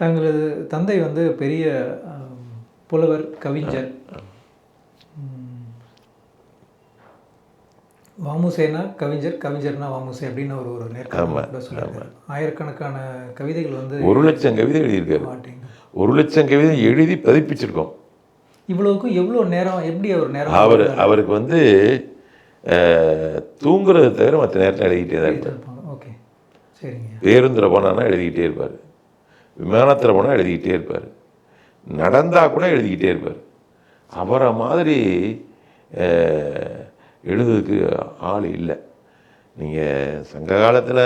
தங்களது தந்தை வந்து பெரிய புலவர் கவிஞர். வாமுசேனா கவிஞர் கவிஞர்னா வாமுசே அப்படின்னு ஒரு ஒரு நேர்காணல் ஆயிரக்கணக்கான கவிதைகள் வந்து ஒரு லட்சம் கவிதை எழுதியிருக்காரு. ஒரு லட்சம் கவிதை எழுதி பதிப்பிச்சிருக்கோம். இவ்வளவுக்கும் எவ்வளோ நேரம் எப்படி அவர் நேரம் அவர் அவருக்கு வந்து தூங்குறதை தவிர மற்ற நேரத்தில் எழுதிக்கிட்டே தான் இருப்பாங்க ஓகே. சரிங்க. பேருந்தில் போனான்னா எழுதிக்கிட்டே இருப்பார். விமானத்தில் போனால் எழுதிக்கிட்டே இருப்பார். நடந்தால் கூட எழுதிக்கிட்டே இருப்பார். அவரை மாதிரி எழுதுறதுக்கு ஆள் இல்லை. நீங்கள் சங்க காலத்தில்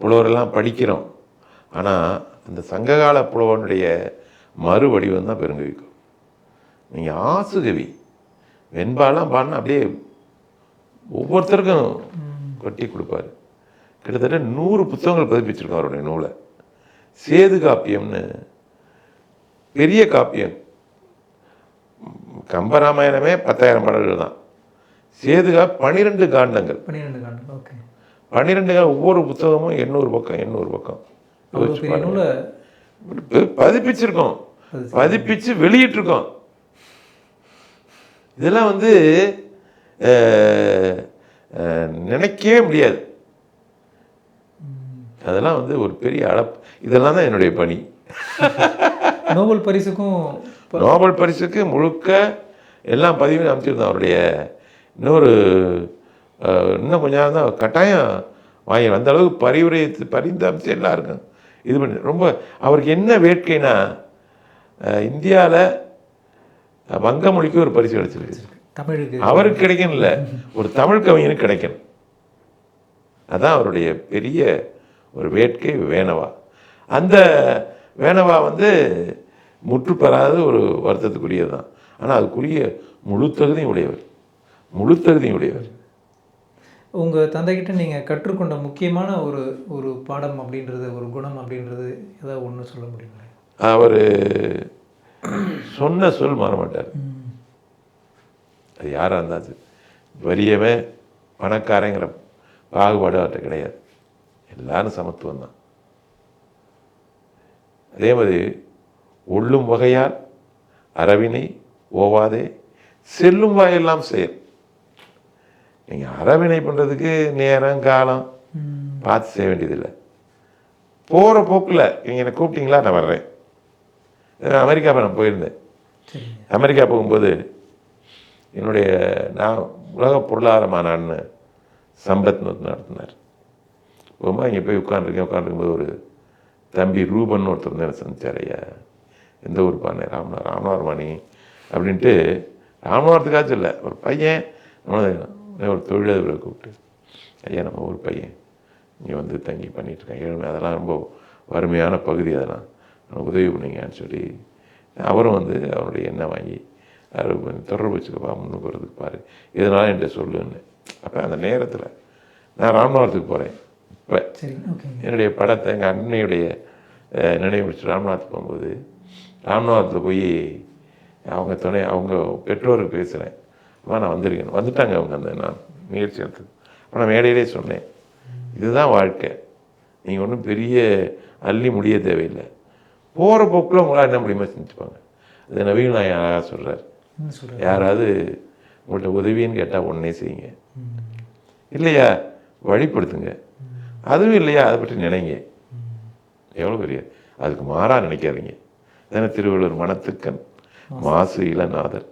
புலவரெல்லாம் படிக்கிறோம். ஆனால் அந்த சங்ககால புலவனுடைய மறு வடிவம் தான் பெருங்கவிக்கும். நீங்கள் ஆசுகவி வெண்பாலாம் பாடினா அப்படியே ஒவ்வொருத்தருக்கும் கொட்டி கொடுப்பாரு. கிட்டத்தட்ட நூறு புத்தகங்கள் பதிப்பிச்சிருக்கோம் அவருடைய நூலை. சேது காப்பியம்னு. பெரிய காப்பியம். கம்பராமாயணமே பத்தாயிரம் பாடல்கள் தான். சேதுகா பன்னிரெண்டு காண்டங்கள். பன்னிரெண்டு காண்டல் ஓகே. பன்னிரெண்டு ஒவ்வொரு புத்தகமும் எண்ணூறு பக்கம் எண்ணூறு பக்கம். பதிப்பிச்சிருக்கோம். பதிப்பிச்சு வெளியிட்டிருக்கோம். இதெல்லாம் வந்து நினைக்கவே முடியாது. அதெல்லாம் வந்து ஒரு பெரிய அளப் இதெல்லாம் தான் என்னுடைய பணி. நோபல் பரிசுக்கும் நோபல் பரிசுக்கு முழுக்க எல்லாம் பதிவு அமைச்சிருந்தோம் அவருடைய. இன்னொரு இன்னும் கொஞ்ச நேரம் தான் கட்டாயம் வாங்கி அந்த அளவுக்கு பரிவுரை பரிந்து அமைச்சு எல்லாம் இருக்கும் இது பண்ணி ரொம்ப அவருக்கு என்ன வேட்கைனா இந்தியாவில் வங்க மொழிக்கு ஒரு பரிசு கிடைச்சிருக்கு. தமிழுக்கு. அவருக்கு கிடைக்கணும் இல்லை ஒரு தமிழ் கவிஞனுக்கு கிடைக்கணும். அதான் அவருடைய பெரிய ஒரு வேட்கை வேணவா? அந்த வேணவா வந்து முற்றுப்பெறாத ஒரு வருத்தத்துக்குரியது தான் ஆனால் அதுக்குரிய முழு தகுதியும் உடையவர். முழு தகுதியும் உடையவர். உங்கள் தந்தைகிட்ட நீங்கள் கற்றுக்கொண்ட முக்கியமான ஒரு ஒரு பாடம் அப்படின்றது ஒரு குணம் அப்படின்றது ஏதாவது ஒன்று சொல்ல முடியுங்களா அவர் சொன்ன சொல் மாற மாட்டார் அது யாராக இருந்தாச்சு வறியவன் பணக்காரங்கிற பாகுபாடு அவர்கிட்ட கிடையாது. எல்லாரும் சமத்துவம் தான் அதே மாதிரி உள்ளும் வகையால் அரவினை ஓவாதே செல்லும் வாயெல்லாம் செயல். நீங்கள் அரவினை பண்ணுறதுக்கு நேரம் காலம் பார்த்து செய்ய வேண்டியதில்லை. போகிற போக்கில் நீங்கள் என்னை கூப்பிட்டீங்களா நான் வர்றேன். அமெரிக்கா நான் போயிருந்தேன். அமெரிக்கா போகும்போது என்னுடைய நான் உலக பொருளாதார மாநாடுன்னு சம்பத் நடத்தினார். போகும்போது அங்கே போய் உட்காந்துருக்கேன் உட்காந்துருக்கும்போது ஒரு தம்பி ரூபன் ஒருத்தர் வந்து எனக்கு சந்திச்சார் ஐயா எந்த ஊர் பாருங்க ராமனார் ராமநாதமணி அப்படின்ட்டு ராமநாதத்துக்காச்சும் இல்லை ஒரு பையன் ஒரு தொழிலதிபரை கூப்பிட்டு ஐயா நம்ம ஊர் பையன் இங்கே வந்து தங்கி பண்ணிட்டு இருக்கேன் ஏழ்மை அதெல்லாம் ரொம்ப வறுமையான பகுதி அதெல்லாம். எனக்கு உதவி பண்ணீங்கன்னு சொல்லி அவரும் வந்து அவருடைய எண்ணெய் வாங்கி அவர் கொஞ்சம் தொடர்பு வச்சுக்கப்பா முன்னுக்கு வரதுக்கு பாரு இதனால் என்கிட்ட சொல்லுன்னு அப்போ அந்த நேரத்தில் நான் ராமநாதத்துக்கு போகிறேன் என்னுடைய படத்தை எங்கள் அண்ணையுடைய அஹ், நினைவு ராம்நாத் போகும்போது ராம்நாத்தில் போய் அவங்க துணை அவங்க பெற்றோருக்கு பேசுகிறேன் அம்மா நான் வந்திருக்கேன். வந்துட்டாங்க அவங்க அந்த நான் முயற்சி எடுத்து அப்போ நான் மேடையிலே சொன்னேன் இதுதான் வாழ்க்கை. நீங்கள் ஒன்றும் பெரிய அள்ளி முடிய தேவையில்லை. போகிற போக்கில் உங்களால் என்ன முடியுமோ செஞ்சுப்பாங்க. அது நவீன நான் அழகாக சொல்கிறார் யாராவது உங்கள்கிட்ட உதவின்னு கேட்டால் உடனே செய்யுங்க. இல்லையா? வழிப்படுத்துங்க. அதுவும் இல்லையா? அதை பற்றி நினைங்க. எவ்வளோ பெரிய? அதுக்கு மாறாக நினைக்காதீங்க. தானே திருவள்ளுவர் மனத்துக்கன் மாசு இளநாதர்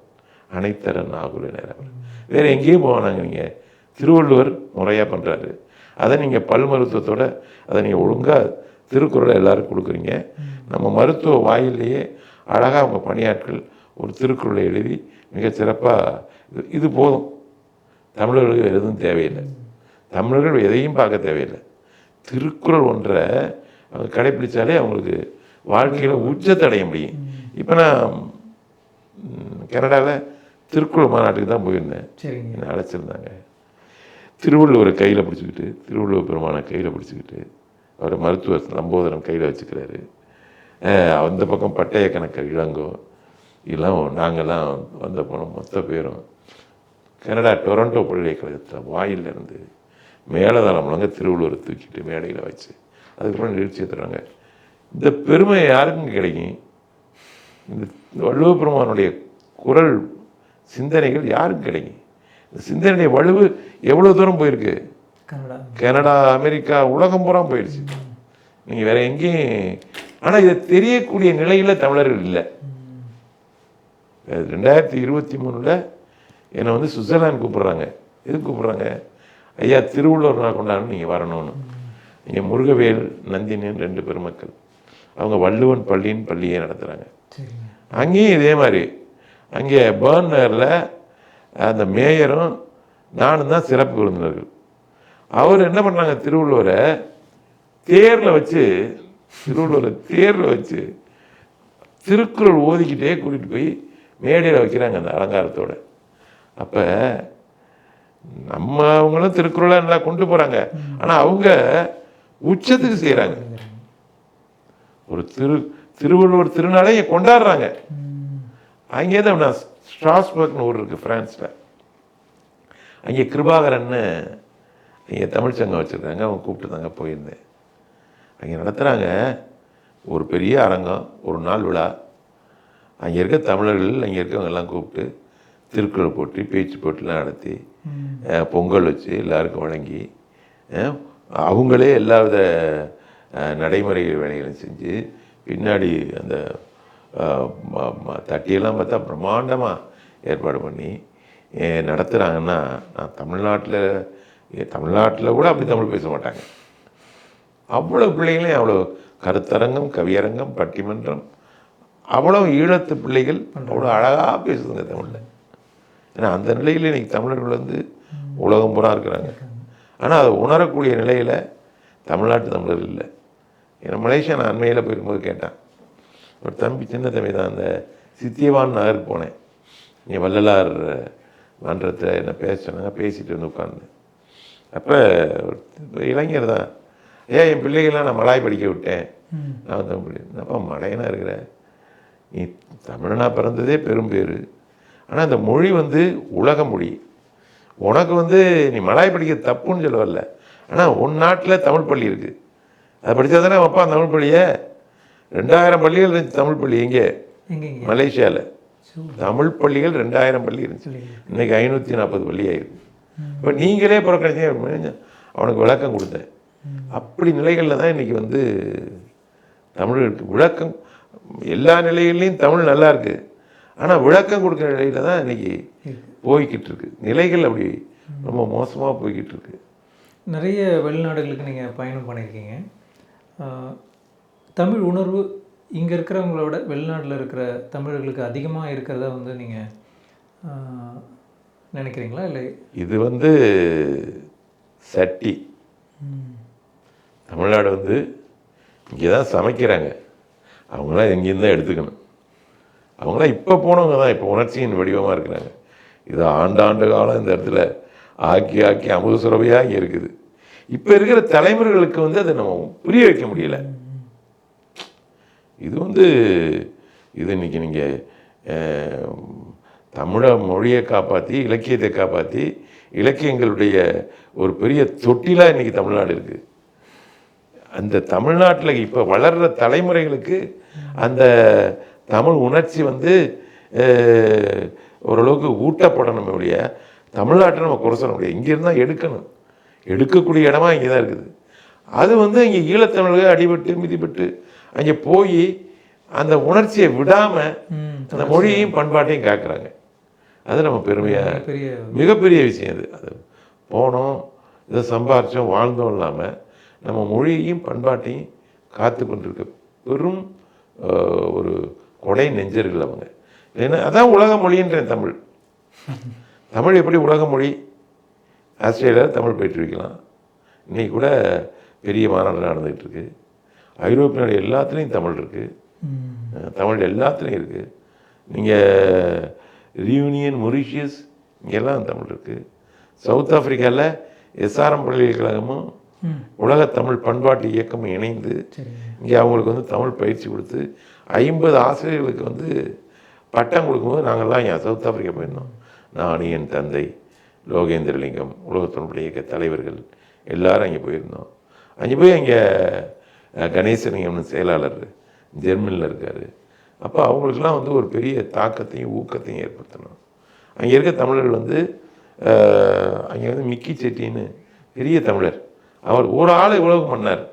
அனைத்தரன் நாகுல நேரம் வேறு எங்கேயும் போவானாங்க நீங்கள் திருவள்ளுவர் முறையாக பண்ணுறாரு அதை நீங்கள் பல் மருத்துவத்தோட அதை நீங்கள் ஒழுங்காக திருக்குறளை எல்லாரும் கொடுக்குறீங்க. நம்ம மருத்துவ வாயிலேயே அழகாக அவங்க பணியாட்கள் ஒரு திருக்குறளை எழுதி மிக சிறப்பாக இது இது போதும். தமிழர்களுக்கு எதுவும் தேவையில்லை. தமிழர்கள் எதையும் பார்க்க தேவையில்லை. திருக்குறள் ஒன்றை அவங்க கடைப்பிடிச்சாலே அவங்களுக்கு வாழ்க்கையில் உச்சத்தை அடைய முடியும். இப்போ நான் கனடாவில் திருக்குறள் மாநாட்டுக்கு தான் போயிருந்தேன். சரிங்க. என்னை அழைச்சிருந்தாங்க. திருவள்ளுவரை கையில் பிடிச்சிக்கிட்டு திருவள்ளுவர் பெருமானை கையில் பிடிச்சிக்கிட்டு அவர் மருத்துவர் லம்போதரம் கையில் வச்சுக்கிறாரு. அந்த பக்கம் பட்டய கணக்கர் இளங்கோ எல்லாம் நாங்கள்லாம் வந்த போனோம் மொத்த பேரும். கனடா டொரண்டோ பல்கலைக்கழகத்தில் வாயிலிருந்து மேலதளம் முழங்க திருவள்ளுவரை தூக்கிட்டு மேடையில் வச்சு. அதுக்கப்புறம் நிகழ்ச்சி ஏற்றுறாங்க இந்த பெருமை யாருக்கும் கிடைக்கும் இந்த வள்ளுவ பெருமானுடைய குரல் சிந்தனைகள் யாருக்கு கிடைக்கும் இந்த சிந்தனையுடைய வலுவு எவ்வளோ தூரம் போயிருக்கு? கனடா. கனடா அமெரிக்கா உலகம் பூரா போயிடுச்சு. நீங்கள் வேற எங்கேயும் ஆனால் இதை தெரியக்கூடிய நிலையில் தமிழர்கள் இல்லை. ரெண்டாயிரத்தி இருபத்தி மூணில் என்னை வந்து சுவிட்சர்லாந்து கூப்பிட்றாங்க. எதுக்கு கூப்பிட்றாங்க? ஐயா திருவள்ளுவர் நாள் கொண்டாடணும் நீங்கள் வரணும்னு. இங்கே முருகவேல் நந்தினின்னு ரெண்டு பெருமக்கள். அவங்க வள்ளுவன் பள்ளின்னு பள்ளியே நடத்துகிறாங்க அங்கேயும் இதே மாதிரி. அங்கே பேர்ன் நகரில் அந்த மேயரும் நானும் தான் சிறப்பு விருந்தினர்கள். அவர் என்ன பண்ணாங்க திருவள்ளுவரை தேரில் வச்சு திருவள்ளுவரை தேரில் வச்சு திருக்குறள் ஓதிக்கிட்டே கூட்டிகிட்டு போய் மேடையில் வைக்கிறாங்க அந்த அலங்காரத்தோட. அப்போ நம்ம அவங்களும் திருக்குறளை நல்லா கொண்டு போகிறாங்க ஆனால் அவங்க உச்சத்துக்கு செய்கிறாங்க ஒரு திரு திருவள்ளுவர் திருநாளை இங்கே கொண்டாடுறாங்க. அங்கே தான் நான் ஸ்ட்ராஸ்பர்க்னு ஊர் இருக்குது ஃப்ரான்ஸில். அங்கே கிருபாகரன்னு இங்கே தமிழ் சங்கம் வச்சுருக்காங்க அவங்க கூப்பிட்டுதாங்க போயிருந்தேன். அங்கே நடத்துகிறாங்க ஒரு பெரிய அரங்கம் ஒரு நாள் விழா. அங்கே இருக்க தமிழர்கள் அங்கே இருக்கவங்க எல்லாம் கூப்பிட்டு திருக்குறள் போட்டி பேச்சு போட்டிலாம் நடத்தி பொங்கல் வச்சு எல்லாருக்கும் வழங்கி அவங்களே எல்லா வித நடைமுறை வேலைகளும் செஞ்சு பின்னாடி அந்த ம- தட்டியெல்லாம் பார்த்தா பிரம்மாண்டமாக ஏற்பாடு பண்ணி நடத்துகிறாங்கன்னா நான் தமிழ்நாட்டில் தமிழ்நாட்டில் கூட அப்படி தமிழ் பேச மாட்டாங்க. அவ்வளோ பிள்ளைகளையும் அவ்வளோ கருத்தரங்கம் கவியரங்கம் பட்டிமன்றம் அவ்வளோ ஈழத்து பிள்ளைகள் அவ்வளோ அழகாக பேசுதுங்க தமிழில். ஏன்னா அந்த நிலையில் இன்றைக்கி தமிழர்கள் வந்து உலகம் பூரா இருக்கிறாங்க. ஆனால் அதை உணரக்கூடிய நிலையில் தமிழ்நாட்டு தமிழர் இல்லை. ஏன்னா மலேசியா நான் அண்மையில் போயிருக்கும்போது கேட்டேன். ஒரு தம்பி சின்ன தம்பி தான் அந்த சித்தியவான் நகருக்கு போனேன். நீ வள்ளலார் மன்றத்தில் என்ன பேச சொன்னாங்க பேசிட்டு வந்து உட்காந்து அப்போ ஒரு இளைஞர் தான் ஏன் என் பிள்ளைகள்லாம் நான் மலாய் படிக்க விட்டேன். நான் வந்து அப்போ அப்பா இருக்கிற? நீ தமிழனா பிறந்ததே பெரும் பேர். ஆனால் அந்த மொழி வந்து உலக மொழி. உனக்கு வந்து நீ மலாய் படிக்க தப்புன்னு சொல்ல வரல ஆனால் உன் நாட்டில் தமிழ் பள்ளி இருக்குது அதை படித்தா தானே அப்பா தமிழ் பள்ளியை? ரெண்டாயிரம் பள்ளிகள் இருந்துச்சு தமிழ் பள்ளி எங்கே? மலேசியாவில். தமிழ் பள்ளிகள் ரெண்டாயிரம் பள்ளி இருந்துச்சு. இன்னைக்கு ஐநூற்றி நாற்பது பள்ளி ஆயிருக்கு. இப்போ நீங்களே புறக்கணிச்சீங்க அவனுக்கு விளக்கம் கொடுத்தேன். அப்படி நிலைகளில் தான் இன்னைக்கு வந்து தமிழுக்கு விளக்கம் எல்லா நிலைகள்லையும் தமிழ் நல்லா இருக்கு. ஆனால் விளக்கம் கொடுக்குற நிலையில தான் இன்னைக்கு போய்கிட்டு இருக்கு நிலைகள் அப்படி ரொம்ப மோசமாக போய்கிட்டு இருக்கு நிறைய வெளிநாடுகளுக்கு நீங்கள் பயணம் பண்ணியிருக்கீங்க. தமிழ் உணர்வு இங்கே இருக்கிறவங்களோட வெளிநாட்டில் இருக்கிற தமிழர்களுக்கு அதிகமாக இருக்கிறதா வந்து நீங்கள் நினைக்கிறீங்களா? இல்லை இது வந்து சட்டி. தமிழ்நாடு வந்து இங்கே தான் சமைக்கிறாங்க. அவங்களாம் எங்கேயும் தான் எடுத்துக்கணும். அவங்களாம் இப்போ போனவங்க தான் இப்போ உணர்ச்சியின் வடிவமாக இருக்கிறாங்க. இது ஆண்டாண்டு காலம் இந்த இடத்துல ஆக்கி ஆக்கி அமுத சுரவையாக இங்கே இருக்குது. இப்போ இருக்கிற தலைமுறைகளுக்கு வந்து அதை நம்ம புரிய வைக்க முடியல. இது வந்து இது இன்னைக்கு நீங்கள் தமிழ மொழியை காப்பாற்றி இலக்கியத்தை காப்பாற்றி இலக்கியங்களுடைய ஒரு பெரிய தொட்டிலாக இன்றைக்கி தமிழ்நாடு இருக்குது அந்த தமிழ்நாட்டில் இப்போ வளர்கிற தலைமுறைகளுக்கு அந்த தமிழ் உணர்ச்சி வந்து ஓரளவுக்கு ஊட்டப்படணும் ஒழிய தமிழ்நாட்டை நம்ம குறை சொல்ல முடியாது இங்கேருந்து தான் எடுக்கணும். எடுக்கக்கூடிய இடமா இங்கே தான் இருக்குது. அது வந்து இங்கே ஈழத்தமிழர்கள் அடிபட்டு மிதிப்பட்டு அங்கே போய் அந்த உணர்ச்சியை விடாமல் அந்த மொழியையும் பண்பாட்டையும் காக்குறாங்க. அது நம்ம பெருமையாக பெரிய மிகப்பெரிய விஷயம் அது. அது போனோம் இதை சம்பாரிச்சோம் வாழ்ந்தோம் இல்லாமல் நம்ம மொழியையும் பண்பாட்டையும் காத்து கொண்டிருக்க பெரும் ஒரு கொடை நெஞ்சர்கள் அவங்க. ஏன்னா அதான் உலக மொழின்றேன் தமிழ். தமிழ் எப்படி உலக மொழி ஆஸ்திரேலியாவில் தமிழ் பயிற்றுவிக்கலாம் இன்னைக்கு கூட பெரிய மாநாடு நடந்துகிட்டு இருக்கு. ஐரோப்பிய நாடு எல்லாத்துலேயும் தமிழ் இருக்குது தமிழ் எல்லாத்துலேயும் இருக்குது நீங்கள் ரியூனியன் மொரிஷியஸ் இங்கெல்லாம் தமிழ் இருக்குது சவுத் ஆப்பிரிக்காவில் எஸ்ஆர்எம் பல்கலைக்கழகமும் உலக தமிழ் பண்பாட்டு இயக்கமும் இணைந்து இங்கே அவங்களுக்கு வந்து தமிழ் பயிற்சி கொடுத்து ஐம்பது ஆசிரியர்களுக்கு வந்து பட்டம் கொடுக்கும்போது நாங்கள்லாம் ஏன் சவுத் ஆப்பிரிக்கா போயிருந்தோம்? நான் என் தந்தை லோகேந்திரலிங்கம் உலகத்தினுடைய இயக்க தலைவர்கள் எல்லாரும் அங்கே போயிருந்தோம். அங்கே போய் அங்கே கணேசலிங்கம்னு செயலாளர் ஜெர்மனியில் இருக்கார். அப்போ அவங்களுக்கெல்லாம் வந்து ஒரு பெரிய தாக்கத்தையும் ஊக்கத்தையும் ஏற்படுத்தணும். அங்கே இருக்க தமிழர்கள் வந்து அங்கே வந்து மிக்கி செட்டின்னு பெரிய தமிழர். அவர் ஒரு ஆளை உலகம் பண்ணார்.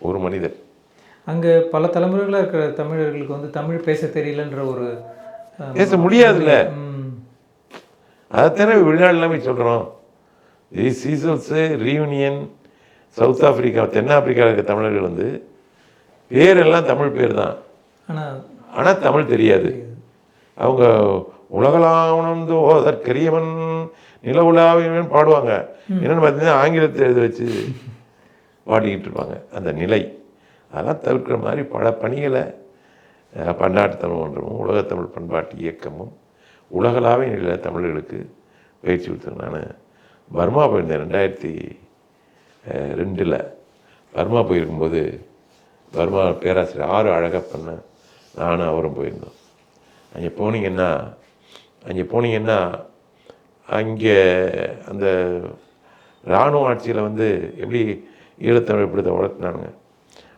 ஒரு மனிதர். அங்கே பல தலைமுறைகளாக இருக்கிற தமிழர்களுக்கு வந்து தமிழ் பேச தெரியலன்ற ஒரு பேச முடியாதுல்ல. அதைத்தானே வெளிநாடுலாம் போய் சொல்கிறோம் சீசல்ஸு ரீயூனியன் சவுத் ஆப்பிரிக்கா தென்னாப்பிரிக்காவில் இருக்க தமிழர்கள் வந்து பேரெல்லாம் தமிழ் பேர் தான் ஆனா ஆனால் தமிழ் தெரியாது. அவங்க உலகளாவணந்து ஓதற்கரியவன் நில உலாவியவன் பாடுவாங்க என்னென்னு பார்த்தீங்கன்னா ஆங்கிலத்தை எழுத வச்சு பாடிக்கிட்டு இருப்பாங்க. அந்த நிலை. அதெல்லாம் தவிர்க்கிற மாதிரி பல பணிகளை பன்னாட்டு தமிழ் மன்றமும் உலகத்தமிழ் பண்பாட்டு இயக்கமும் உலகளாவிய நிலையில் தமிழர்களுக்கு பயிற்சி கொடுத்துருக்கேன் நான் பர்மா போயிருந்தேன் ரெண்டாயிரத்தி ரெண்டில். பர்மா போயிருக்கும்போது பர்மா பேராசிரியர் ஆறு பண்ணேன் நானும் அவரும் போயிருந்தோம். அங்கே போனீங்கன்னா அங்கே போனீங்கன்னா அங்கே அந்த இராணுவ ஆட்சியில் வந்து எப்படி ஈழத்தமிழ் இப்படி வளர்த்துனானுங்க.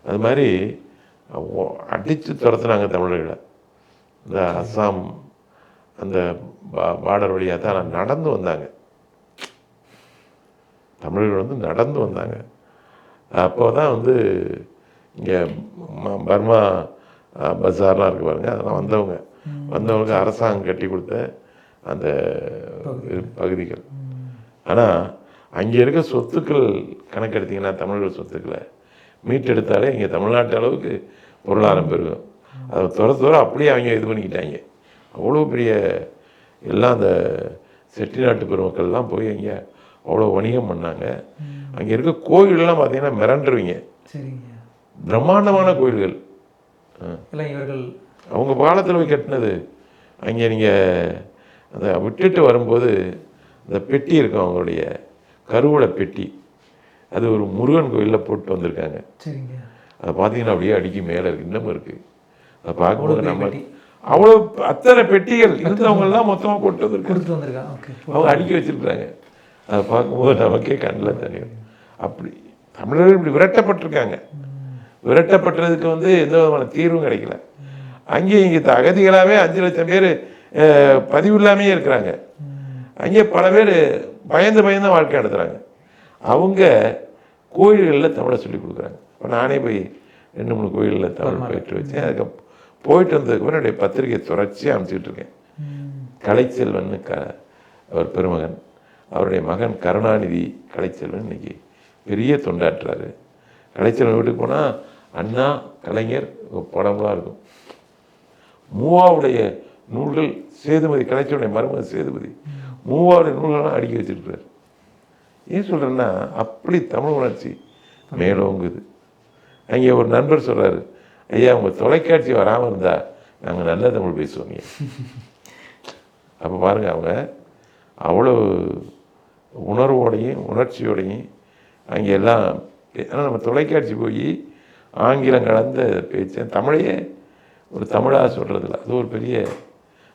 அது மாதிரி அடித்து துரத்துனாங்க தமிழர்களை. இந்த அஸ்ஸாம் அந்த பார்டர் வழியாக தான் நடந்து வந்தாங்க. தமிழர்கள் வந்து நடந்து வந்தாங்க. அப்போ தான் வந்து இங்கே பர்மா அஹ், பஜார்லாம் இருக்கு பாருங்க அதெல்லாம் வந்தவங்க. வந்தவங்களுக்கு அரசாங்கம் கட்டி கொடுத்த அந்த பகுதிகள். ஆனால் அங்கே இருக்க சொத்துக்கள் கணக்கெடுத்தீங்கன்னா தமிழர்கள் சொத்துக்களை மீட்டெடுத்தாலே இங்கே தமிழ்நாட்டு அளவுக்கு பொருளாதாரம் பெருகும். அதை துற துற அப்படியே அவங்க இது பண்ணிக்கிட்டாங்க. அவ்வளோ பெரிய எல்லாம் அந்த செட்டிநாட்டு பெருமக்கள்லாம் போய் அங்கே அவ்வளோ வணிகம் பண்ணாங்க. அங்கே இருக்க கோயிலெல்லாம் பார்த்தீங்கன்னா மிரண்டுருவீங்க. சரிங்க. பிரம்மாண்டமான கோயில்கள். இவர்கள் அவங்க பாலத்தில் போய் கட்டினது. அங்கே நீங்கள் அந்த விட்டுட்டு வரும்போது அந்த பெட்டி இருக்கும் அவங்களுடைய கருவூல பெட்டி. அது ஒரு முருகன் கோயிலில் போட்டு வந்திருக்காங்க. சரிங்க. அதை பார்த்தீங்கன்னா அப்படியே அடிக்கி மேலே இருக்கு இன்னமும் இருக்கு. அதை பார்க்கும்போது நம்ம. அவ்வளோ அத்தனை பெட்டிகள் இருந்தவங்கெல்லாம் மொத்தமாக போட்டு வந்திருக்காங்க. கொடுத்து வந்திருக்கான் ஓகே. அவங்க அடுக்கி வச்சிருக்காங்க அதை பார்க்கும்போது நமக்கே கண்ணில் தெரியும். அப்படி தமிழர்கள் இப்படி விரட்டப்பட்டிருக்காங்க. விரட்டப்பட்டதுக்கு வந்து எந்த விதமான தீர்வும் கிடைக்கல. அங்கேயும் இங்கே அகதிகளாகவே அஞ்சு லட்சம் பேர் பதிவு இல்லாமையே இருக்கிறாங்க. அங்கே பல பேர் பயந்து பயந்து வாழ்க்கை நடத்துகிறாங்க அவங்க கோயில்களில் தமிழை சொல்லி கொடுக்குறாங்க. இப்போ நானே போய் ரெண்டு மூணு கோயிலில் தமிழ் பயிற்று வச்சேன். அதுக்கு போயிட்டு வந்ததுக்கப்புறம் என்னுடைய பத்திரிகை தொடர்ச்சியாக அமைச்சிக்கிட்டு இருக்கேன். கலைச்செல்வன் க அவர் பெருமகன். அவருடைய மகன் கருணாநிதி கலைச்செல்வன் இன்னைக்கு பெரிய தொண்டாற்றுறாரு. கலைச்செல்வன் வீட்டுக்கு போனால் அண்ணா கலைஞர் படம்லாம் இருக்கும். மூவாவுடைய நூல்கள் சேதுமதி கலைச்சலுடைய மருமகன் சேதுமதி மூவாவுடைய நூல்கள்லாம் அடுக்கி வச்சிருக்கிறார். ஏன் சொல்கிறேன்னா அப்படி தமிழ் உணர்ச்சி மேலோங்குது. அங்கே ஒரு நண்பர் சொல்றாரு ஐயா உங்கள் தொலைக்காட்சி வராமல் இருந்தா நாங்கள் நல்ல தமிழ் பேசுவோங்க அப்போ பாருங்க அவங்க அவ்வளோ உணர்வோடையும் உணர்ச்சியோடையும் அங்கே எல்லாம் ஆனால் நம்ம தொலைக்காட்சி போய் ஆங்கிலம் கலந்த பேச்சு தமிழையே ஒரு தமிழாக சொல்கிறதில்ல அது ஒரு பெரிய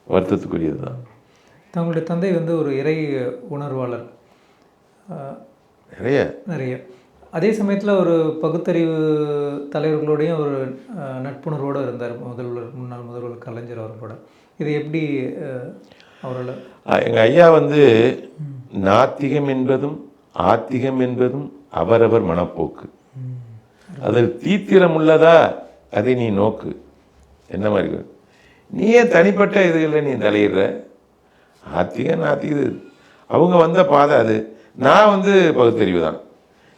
வருத்தத்துக்குரியது தான் தங்களுடைய தந்தை வந்து ஒரு இறை உணர்வாளர். நிறைய. நிறைய. அதே சமயத்தில் ஒரு பகுத்தறிவு தலைவர்களோடையும் ஒரு நட்புணர்வோடு இருந்தார். முதல்வர் முன்னாள் முதல்வர் கலைஞர் அவர்களோட இது எப்படி அஹ், அவரோட? எங்கள் ஐயா வந்து நாத்திகம் என்பதும் ஆத்திகம் என்பதும் அவரவர் மனப்போக்கு. அதில் தீத்திரம் உள்ளதா அதை நீ நோக்கு. என்ன மாதிரி இருக்கு? நீ ஏன் தனிப்பட்ட இதுகளில் நீ தலையிடுற? ஆத்திக நாத்திக அவங்க வந்த பாதை அது. நான் வந்து பகுத்தறிவு தான்.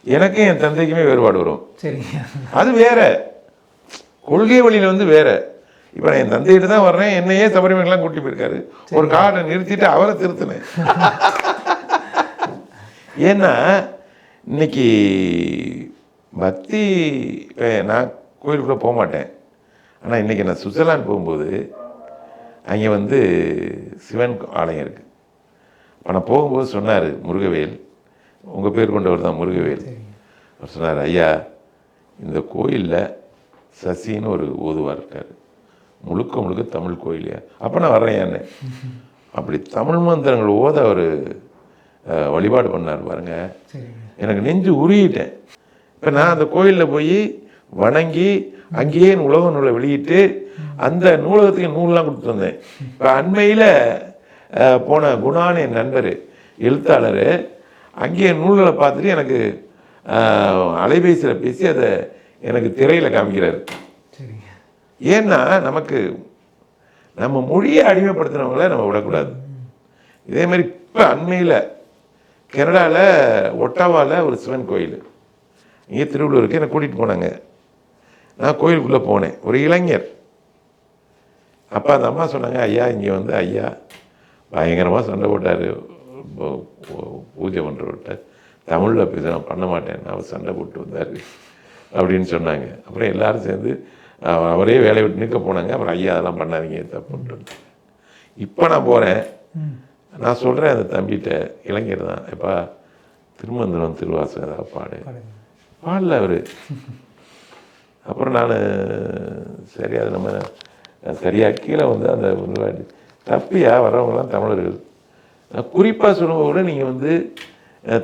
எனக்கும் என் தந்தைக்குமே வேறுபாடு வரும். சரிங்க. அது வேற. கொள்கை வழியில் வந்து வேற. இப்போ நான் என் தந்தைகிட்ட தான் வர்றேன். என்னையே சபரிமலைலாம் கூட்டி போயிருக்காரு. ஒரு காரை நிறுத்திட்டு அவரை திருத்தினேன். ஏன்னா இன்னைக்கு பக்தி இப்ப நான் கோயிலுக்குள்ளே போக மாட்டேன். ஆனால் இன்னைக்கு நான் சுவிட்சர்லாந்து போகும்போது அங்கே வந்து சிவன் ஆலயம் இருக்குது அப்போ நான் போகும்போது சொன்னார் முருகவேல் உங்கள் பேர் கொண்டவர் தான் முருகவேல். அவர் சொன்னார் ஐயா இந்த கோயிலில் சசின்னு ஒரு ஓதுவார் இருக்கார். முழுக்க முழுக்க தமிழ் கோயிலையா அப்போ நான் வர்றேன் அப்படி தமிழ் மந்திரங்கள் ஓத அவர் வழிபாடு பண்ணார் பாருங்க. எனக்கு நெஞ்சு உருகிட்டேன். இப்போ நான் அந்த கோயிலில் போய் வணங்கி அங்கேயே உலக நூலை வெளியிட்டு அந்த நூலகத்துக்கு நூல்லாம் கொடுத்து வந்தேன். இப்போ அண்மையில் போன குணான் என் நண்பர் எழுத்தாளர் அங்கேயே நூல்களை பார்த்துட்டு எனக்கு அலைபேசியில் பேசி அதை எனக்கு திரையில் காமிக்கிறாரு. ஏன்னா நமக்கு நம்ம மொழியை அடிமைப்படுத்தினவங்கள நம்ம விடக்கூடாது. இதே மாதிரி இப்போ அண்மையில் கனடாவில் ஒட்டாவாவில் ஒரு சிவன் கோயில். இங்கே திருவள்ளூருக்கு என்னை கூட்டிகிட்டு போனாங்க. நான் கோயிலுக்குள்ளே போனேன். ஒரு இளைஞர். அப்போ அந்த அம்மா சொன்னாங்க ஐயா இங்கே வந்து ஐயா. பயங்கரமாக சண்டை போட்டார். பூஜை பண்ணுறவர்கிட்ட தமிழில் பேச நான் பண்ண மாட்டேன். அவர் சண்டை போட்டு வந்தார் அப்படின்னு சொன்னாங்க. அப்புறம் எல்லாரும் சேர்ந்து அவ- அவரே வேலையை விட்டு நிற்க போனாங்க. அப்புறம் ஐயா அதெல்லாம் பண்ணாதீங்க தப்புன்ட்டு இப்போ நான் போகிறேன் நான் சொல்கிறேன் அந்த தம்பிகிட்ட. இளைஞர் தான். எப்பா திருமந்திரம் திருவாசகம் ஏதாவது பாடு. பாடல அவர். அப்புறம் நான் சரி அது நம்ம சரியாக கீழே வந்து அந்த முன்னாடி தப்பியா வர்றவங்கலாம் தமிழர்கள் குறிப்பாக சொல்லும்போது கூட நீங்கள் வந்து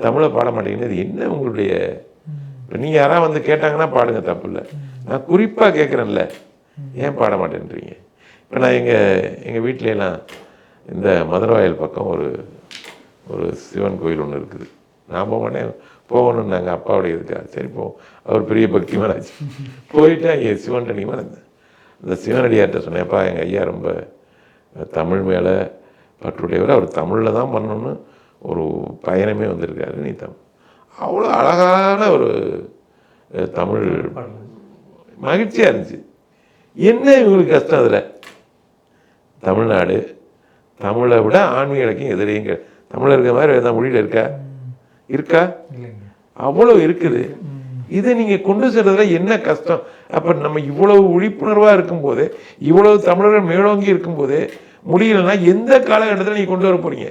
தமிழை பாட மாட்டீங்கன்னு அது என்ன உங்களுடைய நீங்கள் யாராவது வந்து கேட்டாங்கன்னா பாடுங்க தப்பு இல்லை. நான் குறிப்பாக கேட்குறேன்ல ஏன் பாட மாட்டேன்றீங்க? இப்போ நான் எங்கள் எங்கள் வீட்டிலலாம் இந்த மதுரவாயல் பக்கம் ஒரு ஒரு சிவன் கோயில் ஒன்று இருக்குது. நான் போக மாட்டேன். போகணும்னு நாங்கள் அப்பாவுடைய இருக்கா சரி போ. அவர் பெரிய பக்தி மேலாச்சு போயிட்டு அங்கே சிவன் அடிமா அந்த சிவனடியார்கிட்ட சொன்னேன்ப்பா எங்கள் ஐயா ரொம்ப தமிழ் மேலே பற்றுடையவர் அவர் தமிழில் தான் பண்ணணும்னு ஒரு பயணமே வந்திருக்காரு நீ தமிழ் அவ்வளோ அழகான ஒரு தமிழ் மகிழ்ச்சியாக இருந்துச்சு. என்ன இவங்களுக்கு கஷ்டம் அதில்? தமிழ்நாடு தமிழை விட ஆன்மீக இலக்கியம் எதிரையும் கிடையாது தமிழில் இருக்க மாதிரி வேறு மொழியில் இருக்கா? இருக்கா? அவ்வளோ இருக்குது. இதை நீங்கள் கொண்டு செல்றதுல என்ன கஷ்டம்? அப்போ நம்ம இவ்வளவு விழிப்புணர்வாக இருக்கும்போது இவ்வளவு தமிழர்கள் மேலோங்கி இருக்கும்போது முடியலன்னா எந்த காலகட்டத்தில் நீங்கள் கொண்டு வர போகிறீங்க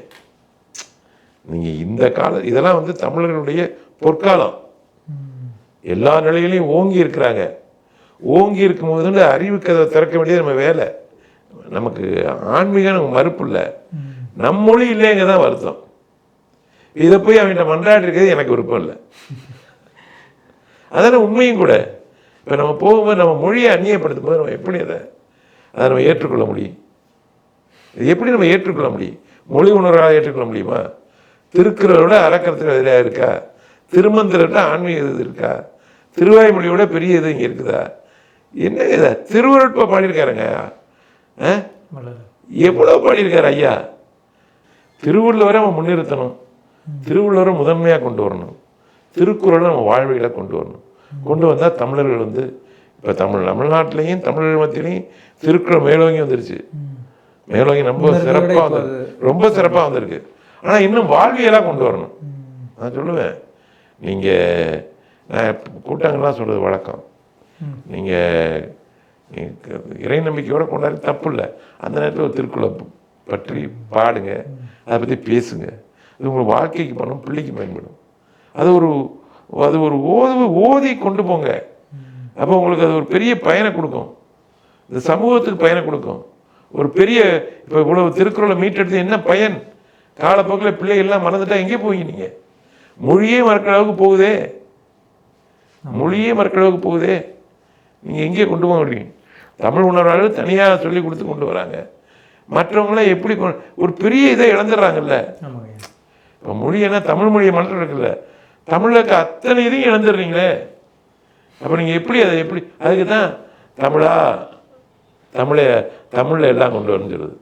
நீங்கள் இந்த கால இதெல்லாம் வந்து தமிழர்களுடைய பொற்காலம். எல்லா நிலையிலையும் ஓங்கி இருக்கிறாங்க. ஓங்கி இருக்கும்போது அறிவு கதை திறக்க வேண்டியது நம்ம வேலை. நமக்கு ஆன்மீகம் நமக்கு மறுப்பு இல்லை. நம் மொழி இல்லைங்க தான் வருத்தம். இதை போய் அவன்கிட்ட மன்றாடி இருக்கிறது எனக்கு விருப்பம் இல்லை. அதான உண்மையும் கூட. இப்போ நம்ம போகும்போது நம்ம மொழியை அந்நியப்படுத்தும் போது நம்ம எப்படி அதை அதை நம்ம ஏற்றுக்கொள்ள முடியும்? இது எப்படி நம்ம ஏற்றுக்கொள்ள முடியும்? மொழி உணர்வாக ஏற்றுக்கொள்ள முடியுமா? திருக்குறளோட அறக்கரத்தில் எதிராக இருக்கா? திருமந்திரோட ஆன்மீக இது இருக்கா? திருவாய்மொழியோட பெரிய இது இங்கே இருக்குதா? என்ன இதை? திருவருட்பை பாடியிருக்காருங்க. ஆ? எவ்வளோ பாடியிருக்காரு ஐயா? திருவள்ளுவரை நம்ம முன்னிறுத்தணும். திருவள்ளுவரை முதன்மையாக கொண்டு வரணும். திருக்குறளை நம்ம வாழ்வியல கொண்டு வரணும். கொண்டு வந்தால் தமிழர்கள் வந்து இப்போ தமிழ் தமிழ்நாட்டிலையும் தமிழர்கள் மத்தியிலையும் திருக்குறள் மேலோங்கி வந்துருச்சு. மேலோங்கி ரொம்ப சிறப்பாக வந்து ரொம்ப சிறப்பாக வந்திருக்கு. ஆனால் இன்னும் வாழ்வியலாக கொண்டு வரணும். நான் சொல்லுவேன். நீங்கள் நான் கூட்டங்கள்லாம் சொல்கிறது வழக்கம். நீங்கள் இறை நம்பிக்கையோட கொண்டாடி தப்பு இல்லை. அந்த நேரத்தில் ஒரு திருக்குறளை ப- பற்றி பாடுங்க. அதை பற்றி பேசுங்க. அது உங்கள் வாழ்க்கைக்கு பண்ணும் பிள்ளைக்கு பயன்படும். அது ஒரு அது ஒரு ஓது ஓதி கொண்டு போங்க. அப்போ உங்களுக்கு அது ஒரு பெரிய பயனை கொடுக்கும். இந்த சமூகத்துக்கு பயனை கொடுக்கும். ஒரு பெரிய இப்போ இவ்வளவு திருக்குறளை மீட்டெடுத்து என்ன பயன்? காலப்போக்கில் பிள்ளைகள்லாம் மறந்துட்டா எங்கே போவீங்க நீங்கள் மொழியே மறக்கிற அளவுக்கு போகுதே. மொழியே மறக்கிற அளவுக்கு போகுதே. நீங்கள் எங்கே கொண்டு போக முடியும் தமிழ் உணர்வாளர்கள் தனியாக சொல்லி கொடுத்து கொண்டு வராங்க. மற்றவங்களாம் எப்படி ஒரு பெரிய இதை இழந்துடுறாங்கல்ல. இப்போ மொழி என்ன தமிழ் மொழியை தமிழில் இருக்க அத்தனை இதையும் இழந்துடுறீங்களே. அப்போ நீங்கள் எப்படி அதை எப்படி அதுக்கு தான் தமிழா தமிழை தமிழில் எல்லாம் கொண்டு வந்துடுது